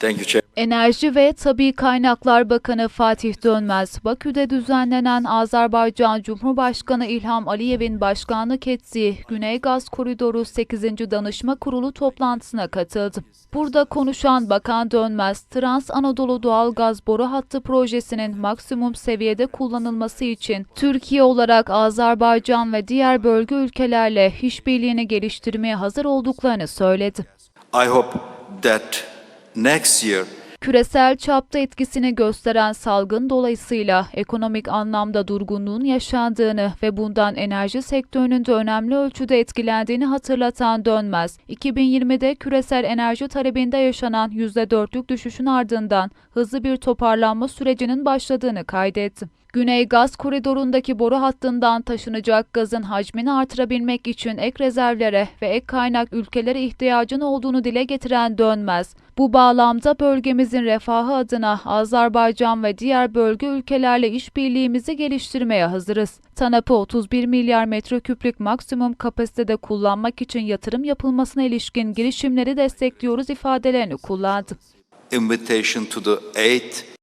Thank you. Enerji ve Tabi Kaynaklar Bakanı Fatih Dönmez, Bakü'de düzenlenen Azerbaycan Cumhurbaşkanı İlham Aliyev'in başkanlık ettiği Güney Gaz Koridoru 8. Danışma Kurulu toplantısına katıldı. Burada konuşan Bakan Dönmez, Trans Anadolu Doğal Gaz Boru Hattı projesinin maksimum seviyede kullanılması için Türkiye olarak Azerbaycan ve diğer bölge ülkelerle işbirliğini geliştirmeye hazır olduklarını söyledi. I hope that next year Küresel çapta etkisini gösteren salgın dolayısıyla ekonomik anlamda durgunluğun yaşandığını ve bundan enerji sektörünün de önemli ölçüde etkilendiğini hatırlatan Dönmez, 2020'de küresel enerji talebinde yaşanan %4'lük düşüşün ardından hızlı bir toparlanma sürecinin başladığını kaydetti. Güney Gaz Koridoru'ndaki boru hattından taşınacak gazın hacmini artırabilmek için ek rezervlere ve ek kaynak ülkelere ihtiyacın olduğunu dile getiren Dönmez, bu bağlamda bölgemizin refahı adına Azerbaycan ve diğer bölge ülkelerle işbirliğimizi geliştirmeye hazırız. TANAP'ı 31 milyar metreküplük maksimum kapasitede kullanmak için yatırım yapılmasına ilişkin girişimleri destekliyoruz ifadelerini kullandı. invitation to the eight